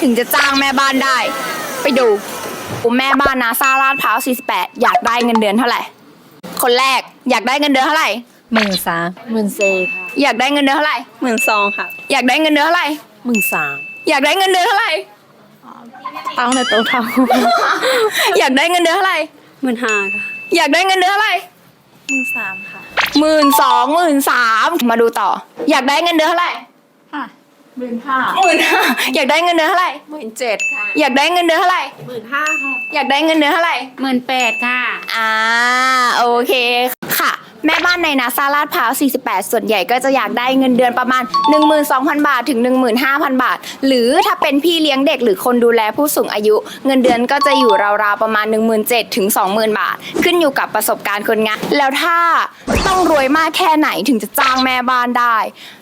ถึงจะจ้างแม่บ้านได้ ไปดูแม่บ้านนาซาลาดพร้าว48 อยากได้เงินเดือนเท่าไหร่ คนแรกอยากได้เงินเดือนเท่าไหร่หมื่นสามหมื่นเซค่ะอยากได้เงินเดือนเท่าไหร่ หมื่นสองค่ะอยากได้เงินเดือนเท่าไหร่ หมื่นสามอยากได้เงินเดือนเท่าไหร่ตั้งในโต๊ะเท่าอยากได้เงินเดือนเท่าไหร่ หมื่นห้าค่ะอยากได้เงินเดือนเท่าไหร่หมื่นสามค่ะหมื่นสองหมื่นสามมาดูต่อ อยากได้เงินเดือนเท่าไหร่ หมื่นห้าหมื่นห้าอยากได้เงินเดือนเท่าไหร่หมื่นเจ็ดค่ะ อยากได้เงินเดือนเท่าไหร่หมื่นห้าค่ะ อยากได้เงินเดือนเท่าไหร่หมื่นแปดค่ะ อ่า โอเคค่ะ แม่บ้านในนาซาลาดพร้าว 48 ส่วนใหญ่ก็จะอยากได้เงินเดือนประมาณ 12,000 บาทถึง 15,000 บาท หรือถ้าเป็นพี่เลี้ยงเด็กหรือคนดูแลผู้สูงอายุ เงินเดือนก็จะอยู่ราวๆประมาณ 17,000ถึง20,000 บาท ขึ้นอยู่กับประสบการณ์คนงาน แล้วถ้าต้องรวยมากแค่ไหนถึงจะจ้างแม่บ้านได้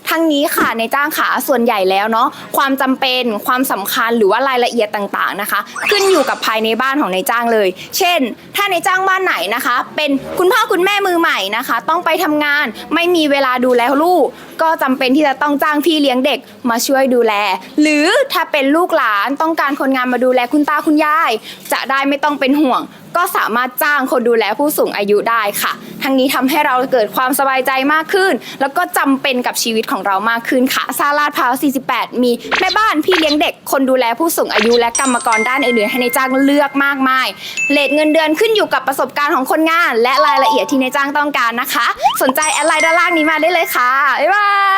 ทั้งนี้ค่ะในจ้างขาส่วนใหญ่แล้วเนาะความจำเป็นความสำคัญหรือว่ารายละเอียดต่างๆนะคะ ขึ้นอยู่กับภายในบ้านของในจ้างเลย เช่น ถ้าในจ้างบ้านไหนนะคะ เป็นคุณพ่อคุณแม่มือใหม่นะคะ ต้องไปทำงานไม่มีเวลาดูแลลูก ก็จำเป็นที่จะต้องจ้างพี่เลี้ยงเด็กมาช่วยดูแล หรือถ้าเป็นลูกหลานต้องการคนงานมาดูแลคุณตาคุณยาย จะได้ไม่ต้องเป็นห่วง ก็สามารถจ้างคนดูแลผู้สูงอายุได้ค่ะ ทั้งนี้ทำให้เราเกิดความสบายใจมากขึ้น แล้วก็จำเป็นกับชีวิตของเรามากขึ้นค่ะซาลาดพาว 48 มีแม่บ้านพี่เลี้ยงเด็ก คนดูแลผู้สูงอายุ และกรรมกรด้านอื่นๆให้ในจ้างเลือกมากมายเลทเงินเดือนขึ้นอยู่กับประสบการณ์ของคนงาน และรายละเอียดที่ในจ้างต้องการนะคะ สนใจแอดไลน์ด้านล่างนี้มาได้เลยค่ะบ๊ายบาย